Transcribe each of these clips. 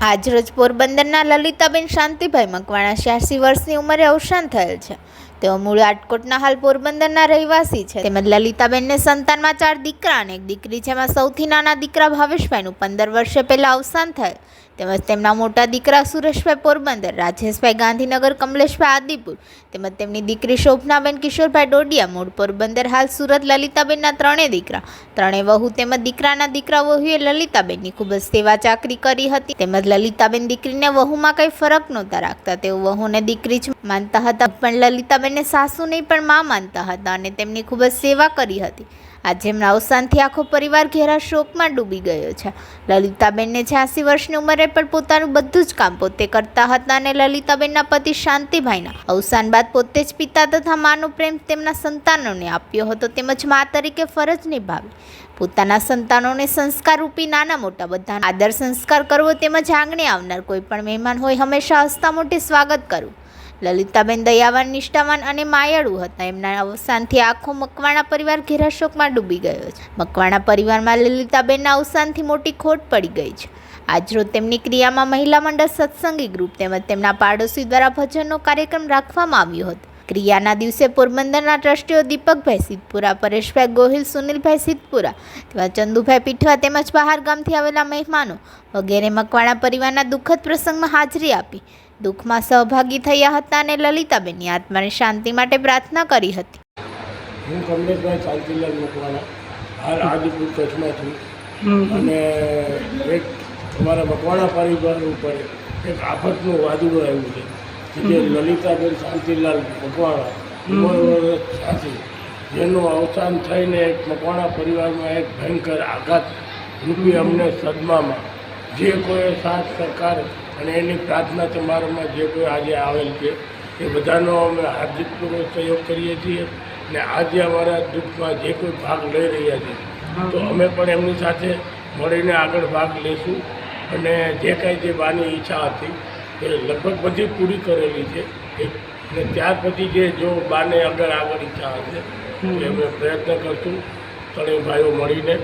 આજરોજ પોરબંદરના લલિતાબેન શાંતિભાઈ મકવાણા છ્યાસી વર્ષની ઉંમરે અવસાન થયેલ છે. તેઓ મૂળ રાજકોટના હાલ પોરબંદરના રહેવાસી છે. તેમજ લલિતાબેનને સંતાનમાં ચાર દીકરા અને એક દીકરી છે એમાં સૌથી નાના દીકરા ભાવેશભાઈનું પંદર વર્ષે પહેલાં અવસાન થયું. તેમજ તેમના મોટા દીકરા સુરેશભાઈ પોરબંદર, રાજેશભાઈ ગાંધીનગર, કમલેશભાઈ આદિપુર તેમજ તેમની દીકરી શોભનાબેન, કિશોરભાઈ ડોડિયા મૂળ પોરબંદર, હાલ સુરત લલિતાબેનના ત્રણેય દીકરા. ત્રણેય વહુ તેમજ દીકરાના દીકરા વહુએ લલિતાબેનની ખૂબ જ સેવા ચાકરી કરી હતી. તેમજ લલિતાબેન દીકરીને વહુમાં કંઈ ફરક નહોતા રાખતા. તેઓ વહુને દીકરી જ માનતા હતા, પણ લલિતાબેનને સાસુને પણ મા માનતા હતા અને તેમની ખૂબ જ સેવા કરી હતી. આજે એમના અવસાનથી આખો પરિવાર ઘેરા શોકમાં ડૂબી ગયો છે. લલિતાબેનને છ્યાસી વર્ષની ઉંમરે પણ પોતાનું બધું જ કામ પોતે કરતા હતા અને લલિતાબેનના પતિ શાંતિભાઈના અવસાન બાદ પોતે જ પિતા તથા માનો પ્રેમ તેમના સંતાનોને આપ્યો હતો તેમજ મા તરીકે ફરજ નિભાવી. પોતાના સંતાનોને સંસ્કારરૂપી નાના મોટા બધા આદર સંસ્કાર કરવો તેમજ આંગણે આવનાર કોઈ પણ મહેમાન હોય હંમેશા હસતા મોટે સ્વાગત કરવું. લલિતાબેન દયાવાન, નિષ્ઠાવાન અને માયાળુ હતા. એમના અવસાનથી આખો મકવાણા પરિવાર ઘેરા શોકમાં ડૂબી ગયો છે. મકવાણા પરિવારમાં લલિતાબેનના અવસાનથી મોટી ખોટ પડી ગઈ છે. આજરોજ તેમની ક્રિયામાં મહિલા મંડળ સત્સંગી ગ્રુપ તેમજ તેમના પાડોશી દ્વારા ભજનનો કાર્યક્રમ રાખવામાં આવ્યો હતો. ક્રિયાના દિવસે પોરબંદરના ટ્રસ્ટીઓ દીપકભાઈ સિદ્ધપુરા પરેશભાઈ ગોહિલ સુનિલભાઈ સિદ્ધપુરા તથા ચંદુભાઈ પીઠવા તેમજ બહાર ગામથી આવેલા મહેમાનો વગેરે મકવાણા પરિવારના દુઃખદ પ્રસંગમાં હાજરી આપી. દુઃખમાં સહભાગી થયા હતા અને લલિતાબેનની આત્માની શાંતિ માટે પ્રાર્થના કરી હતી. હું કમલેશભાઈ શાંતિલાલ મકવાણા હાલ આદિપુર કચ્છમાંથી અને એક અમારા મકવાણા પરિવાર ઉપર એક આફતનું વાદળું આવ્યું છે. જે લલિતાબેન શાંતિલાલ મકવાણા છ્યાસી જેનું અવસાન થઈને એક મકવાણા પરિવારમાં એક ભયંકર આઘાત રૂપી અમને સદમામાં. જે કોઈ સાથ, સરકાર અને એની પ્રાર્થના તમારામાં જે કોઈ આજે આવેલ છે, એ બધાનો અમે હાર્દિકપૂર્વક સહયોગ કરીએ છીએ અને આજે અમારા દુઃખમાં જે કોઈ ભાગ લઈ રહ્યા છે, તો અમે પણ એમની સાથે મળીને આગળ ભાગ લેશું. અને જે કાંઈ જે બાની ઈચ્છા હતી એ લગભગ બધી પૂરી કરેલી છે. અને ત્યાર પછી જે જો બાને આગળ આગળ ઈચ્છા હશે એ અમે પ્રયત્ન કરશું. ત્રણેય ભાઈઓ મળીને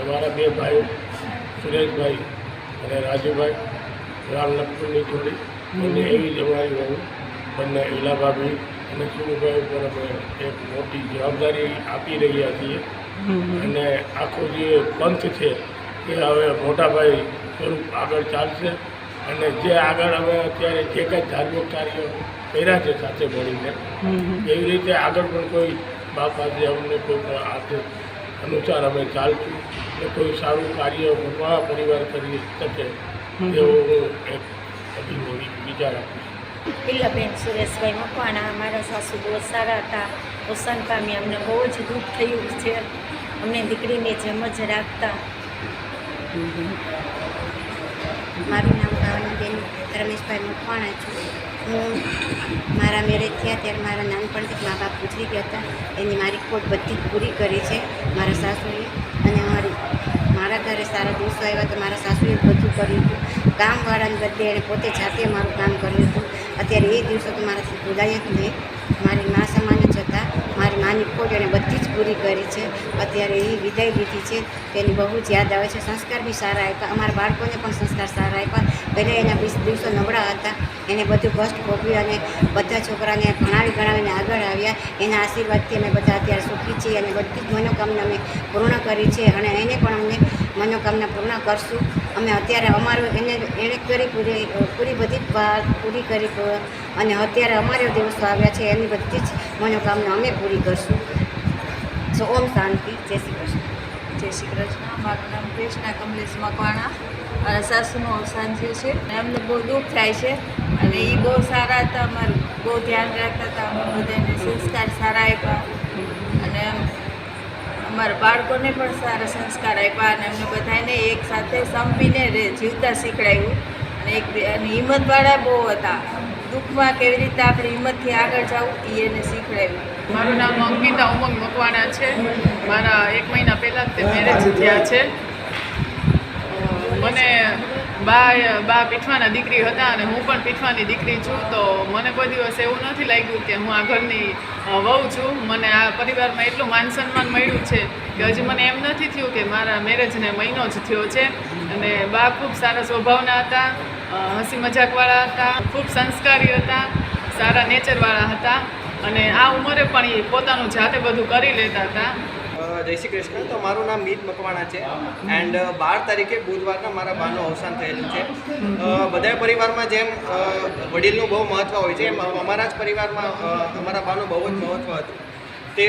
અમારા બે ભાઈઓ સુરેશભાઈ અને રાજુભાઈ રામ લક્ષ્મણની જોડી અને એવી જ અમારી બંને ઈલાભાભી અને સુરુભાઈ ઉપર અમે એક મોટી જવાબદારી આપી રહ્યા છીએ. અને આખો જે પંથ છે એ હવે મોટાભાઈ સ્વરૂપ આગળ ચાલશે. અને જે આગળ અમે અત્યારે જે કંઈ ધાર્મિક કાર્યો કર્યા છે સાથે મળીને એવી રીતે આગળ પણ કોઈ બાપ પાસે અમને કોઈ પણ આજે અનુસાર અમે ચાલશું કે કોઈ સારું કાર્ય ભગવાન પરિવાર કરી શકે એવો હું એક અભિનવી વિચાર આપું છું. પિલ્લાબેન સુરેશભાઈ મકવાણા મારા સાસુ બહુ સારા હતા. અવસાન પામી અમને બહુ જ દુઃખ થયું છે. અમને દીકરીને જેમ જ રાખતા. મારું નામ ભાવનાબેન રમેશભાઈ મકવાણા છું હું મારા મેરેજ થયા ત્યારે મારા નાનપણથી મા બાપ ગુજરી ગયા હતા. એની મારી ખોટ બધી પૂરી કરી છે મારા સાસુએ. અને મારી, મારા ઘરે સારા દિવસો આવ્યા તો મારા સાસુએ બધું કર્યું હતું. કામવાળાને બદલે એણે પોતે જાતે મારું કામ કર્યું હતું. અત્યારે એ દિવસો તો મારાથી બોલાય જ નહીં. મારી મા સમાન મારી માની ખોટ એણે બધી જ પૂરી કરી છે. અત્યારે એ વિદાય લીધી છે. તેની બહુ જ યાદ આવે છે. સંસ્કાર બી સારા આપ્યા. અમારા બાળકોને પણ સંસ્કાર સારા આપ્યા. પહેલાં એના વીસ દિવસો નબળા હતા. એને બધું કષ્ટ ભોગવ્યું અને બધા છોકરાને ભણાવી ગણાવીને આગળ આવ્યા. એના આશીર્વાદથી અમે બધા અત્યારે સુખી છીએ અને બધી જ મનોકામના અમે પૂર્ણ કરી છે. અને એને પણ અમને મનોકામના પૂર્ણ કરશું. અમે અત્યારે અમારું એને એણે કરી પૂરી પૂરી બધી વાત પૂરી કરી અને અત્યારે અમારે દિવસો આવ્યા છે, એની બધી જ મનોકામના અમે પૂરી કરશું. સો ઓમ શાંતિ, જય શ્રી કૃષ્ણ. જય શ્રી કૃષ્ણ. મારું નામ કૃષ્ણા, કમલેશ મકવાણા. મારા સાસુનું અવસાન થયું છે. અમને બહુ દુઃખ થાય છે. અને એ બહુ સારા હતા, અમારું બહુ ધ્યાન રાખતા હતા. અમે બધાને સંસ્કાર સારા આપ્યા. અને અમારા બાળકોને પણ સારા સંસ્કાર આપ્યા અને અમને બધાને એક સાથે સંપીને રે જીવતા શીખડાવ્યું અને એક અને હિંમતવાળા બહુ હતા. દુઃખમાં કેવી રીતે આપણે હિંમતથી આગળ જવું એ એને શીખડાવ્યું મારું નામ અંકિતા ઉમંગ મકવાણા છે. મારા એક મહિના પહેલાં જ તે મેરેજ થયા છે. મને બા બા પીઠવાના દીકરી હતા અને હું પણ પીઠવાની દીકરી છું, તો મને કોઈ દિવસ એવું નથી લાગ્યું કે હું આ ઘરની વહુ છું. મને આ પરિવારમાં એટલું માન સન્માન મળ્યું છે કે હજી મને એમ નથી થયું કે મારા મેરેજને મહિનો જ થયો છે. અને બા ખૂબ સારા સ્વભાવના હતા હસી મજાકવાળા હતા, ખૂબ સંસ્કારી હતા, સારા નેચરવાળા હતા. અને આ ઉંમરે પણ એ પોતાનું જાતે બધું કરી લેતા હતા. જય શ્રી કૃષ્ણ. તો મારું નામ મીત મકવાણા છે. એન્ડ બાર તારીખે બુધવારના મારા બાનું અવસાન થયેલું છે. બધા પરિવારમાં જેમ વડીલનું બહુ મહત્ત્વ હોય છે, એમ અમારા જ પરિવારમાં અમારા બાનું બહુ જ મહત્ત્વ હતું. તે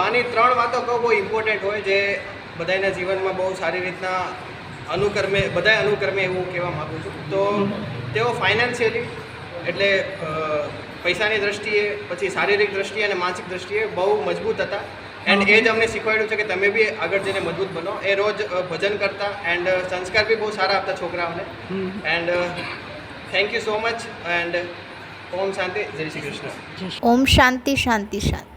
બાની ત્રણ વાતો કહું બહુ ઇમ્પોર્ટન્ટ હોય જે બધાના જીવનમાં બહુ સારી રીતના અનુકર્મે, બધાય અનુકર્મે એવું કહેવા માગું છું. તો તેઓ ફાઇનાન્શિયલી એટલે પૈસાની દ્રષ્ટિએ, પછી શારીરિક દ્રષ્ટિએ અને માનસિક દ્રષ્ટિએ બહુ મજબૂત હતા. એન્ડ એ જ અમને શીખવાડ્યું છે કે તમે બી આગળ જઈને મજબૂત બનો. એ રોજ ભજન કરતા એન્ડ સંસ્કાર બી બહુ સારા આપતા છોકરાઓને. And thank you so much and ઓમ શાંતિ. જય શ્રી કૃષ્ણ. ઓમ શાંતિ શાંતિ શાંતિ.